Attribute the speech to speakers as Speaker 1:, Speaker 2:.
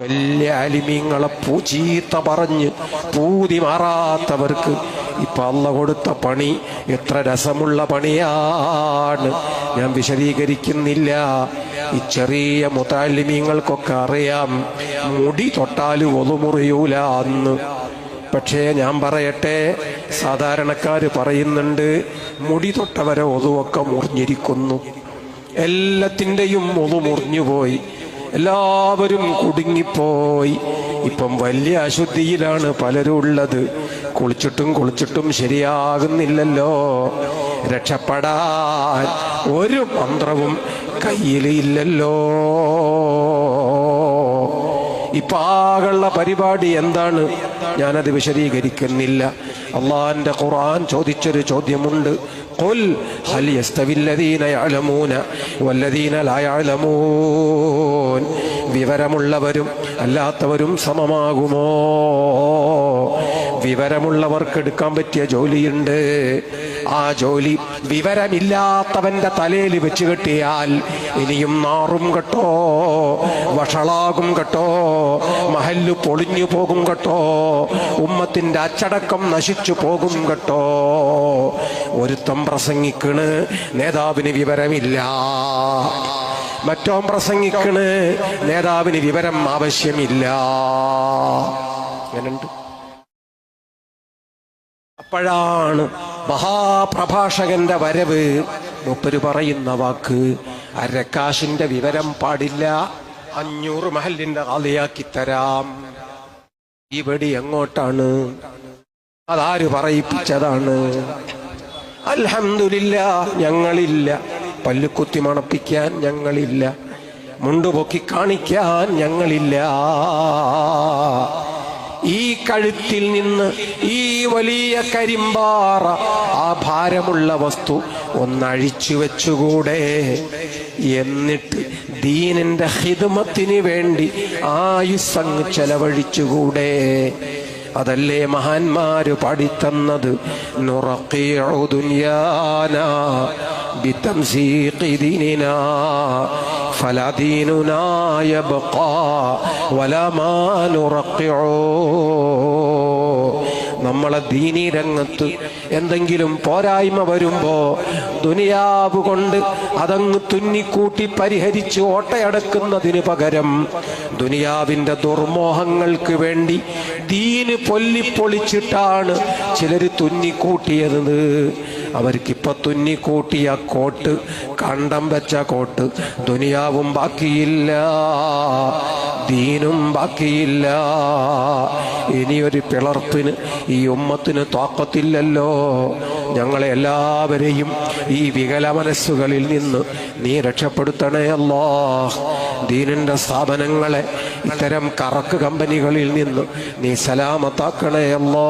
Speaker 1: വലിയ അലിമീങ്ങളെ പൂച്ചീത്ത പറഞ്ഞ് പൂതി മാറാത്തവർക്ക് ഇപ്പൊ അള്ള കൊടുത്ത പണി എത്ര രസമുള്ള പണിയാണ്. ഞാൻ വിശദീകരിക്കുന്നില്ല. ഈ ചെറിയ മുത്താലിമീങ്ങൾക്കൊക്കെ അറിയാം. മുടി തൊട്ടാൽ ഒതുമുറിയൂല അന്ന് പക്ഷേ ഞാൻ പറയട്ടെ സാധാരണക്കാര് പറയുന്നുണ്ട് മുടി തൊട്ടവരെ ഒതുവൊക്കെ മുറിഞ്ഞിരിക്കുന്നു. എല്ലാത്തിന്റെയും ഒതു മുറിഞ്ഞുപോയി എല്ലാവരും കുടുങ്ങിപ്പോയി. ഇപ്പം വലിയ അശുദ്ധിയിലാണ് പലരും ഉള്ളത് കുളിച്ചിട്ടും കുളിച്ചിട്ടും ശരിയാകുന്നില്ലല്ലോ. രക്ഷപ്പെടാൻ ഒരു മന്ത്രവും കയ്യിൽ ഇല്ലല്ലോ. ഇപ്പാകുള്ള പരിപാടി എന്താണ്? ഞാനത് വിശദീകരിക്കുന്നില്ല അള്ളാന്റെ ഖുർആൻ ചോദിച്ചൊരു ചോദ്യമുണ്ട് قل هل يستوي الذين يعلمون والذين لا يعلمون വിവരമുള്ളവരും അല്ലാത്തവരും സമമാകുമോ വിവരമുള്ളവർക്ക് എടുക്കാൻ പറ്റിയ ജോലിയുണ്ട് ആ ജോലി വിവരമില്ലാത്തവന്റെ തലയിൽ വെച്ച് കെട്ടിയാൽ ഇനിയും നാറും കേട്ടോ വഷളാകും കേട്ടോ മഹല്ലു പൊളിഞ്ഞു പോകും കേട്ടോ. ഉമ്മത്തിന്റെ അച്ചടക്കം നശിച്ചു പോകും കേട്ടോ. ഒരുത്തം പ്രസംഗിക്കണ് നേതാവിന് വിവരമില്ല. മറ്റോം പ്രസംഗിക്കണ് നേതാവിന് വിവരം ആവശ്യമില്ല. അങ്ങനുണ്ട് അപ്പോഴാണ് മഹാപ്രഭാഷകന്റെ വരവ്. മുപ്പര് പറയുന്ന വാക്ക് അരക്കാശിന്റെ വിവരം പാടില്ല. അഞ്ഞൂറ് മഹലിന്റെ കാലിയാക്കി തരാം. ഇവിടെ എങ്ങോട്ടാണ്? അതാര് പറയിപ്പിച്ചതാണ്? അൽഹംദുലില്ല ഞങ്ങളില്ല. പല്ലുക്കുത്തി മണപ്പിക്കാൻ ഞങ്ങളില്ല. മുണ്ടുപൊക്കി കാണിക്കാൻ ഞങ്ങളില്ല. ഈ കഴുത്തിൽ നിന്ന് ഈ വലിയ കരിമ്പാറ ആ ഭാരമുള്ള വസ്തു ഒന്നഴിച്ചു വെച്ചുകൂടെ. എന്നിട്ട് ദീനിന്റെ ഹിതുമത്തിന് വേണ്ടി ആയുസ് അങ്ങ് ചെലവഴിച്ചുകൂടെ. അതല്ലേ മഹാന്മാര് പാടിത്തന്നത് നുറക്കിഉ ദുനിയാന നമ്മളെ ദീനീ രംഗത്ത് എന്തെങ്കിലും പോരായ്മ വരുമ്പോ ദുനിയാവ് കൊണ്ട് അതങ്ങ് തുന്നിക്കൂട്ടി പരിഹരിച്ച് ഓട്ടയടക്കുന്നതിന് പകരം ദുനിയാവിന്റെ ദുർമോഹങ്ങൾക്ക് വേണ്ടി ദീന് പൊല്ലിപ്പൊളിച്ചിട്ടാണ് ചിലര് തുന്നിക്കൂട്ടിയത്. അവർക്കിപ്പൊ തുന്നിക്കൂട്ടിയ കോട്ട് കണ്ടം വെച്ച കോട്ട് ദുനിയാവും ബാക്കിയില്ല ദീനും ബാക്കിയില്ല. ഇനിയൊരു പിളർപ്പിന് ഈ ഉമ്മത്തിന് തോക്കത്തില്ലല്ലോ. ഞങ്ങളെ എല്ലാവരെയും ഈ വികല മനസ്സുകളിൽ നിന്ന് നീ രക്ഷപ്പെടുത്തണേ അല്ലോ. ദീനിന്റെ സ്ഥാപനങ്ങളെ ഇത്തരം കറക്ക് കമ്പനികളിൽ നിന്ന് നീ സലാമത്താക്കണേ അല്ലോ.